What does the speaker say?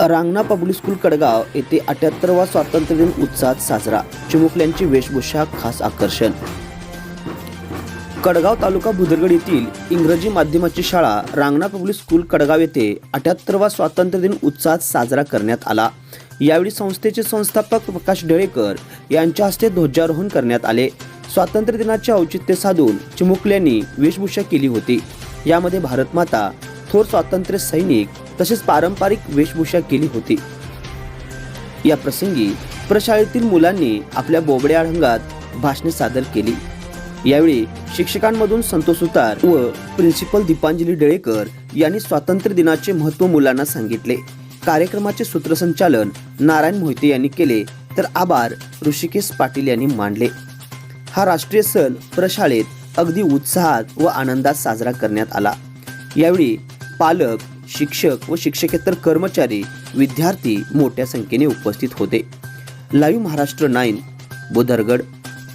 Rangana public school Kadgaon येथे अठ्याहत्तरवा स्वातंत्र्य दिन उत्साहात साजरा. चिमुकल्यांची वेशभूषा खास आकर्षण. कडगाव तालुका भुदरगड येथील इंग्रजी माध्यमाची शाळा रांगणा पब्लिक स्कूल कडगाव येथे अठ्याहत्तरवा स्वातंत्र्य दिन उत्साहात साजरा करण्यात आला. यावेळी संस्थेचे संस्थापक प्रकाश ढळेकर यांच्या हस्ते ध्वजारोहण करण्यात आले. स्वातंत्र्य दिनाचे औचित्य साधून चिमुकल्यांनी वेशभूषा केली होती. यामध्ये भारतमाता थोर स्वातंत्र्य सैनिक तसेच पारंपरिक वेशभूषा केली होती. या प्रसंगी प्रशाळेतील मुलांनी आपल्या बोबड्या रंगात भाषणे सादर केली. यावेळी शिक्षकांमधून संतोष सुतार व प्रिन्सिपल दीपांजली डळेकर यांनी स्वातंत्र्य दिनाचे महत्त्व मुलांना सांगितले. कार्यक्रमाचे सूत्रसंचालन नारायण मोहिते यांनी केले तर आभार ऋषिकेश पाटील यांनी मांडले हा राष्ट्रीय सण प्रशाळेत अगदी उत्साहात व आनंदात साजरा करण्यात आला. यावेळी पालक शिक्षक व शिक्षकेतर कर्मचारी विद्यार्थी मोठ्या संख्येने उपस्थित होते. Live Maharashtra nine Budhargad.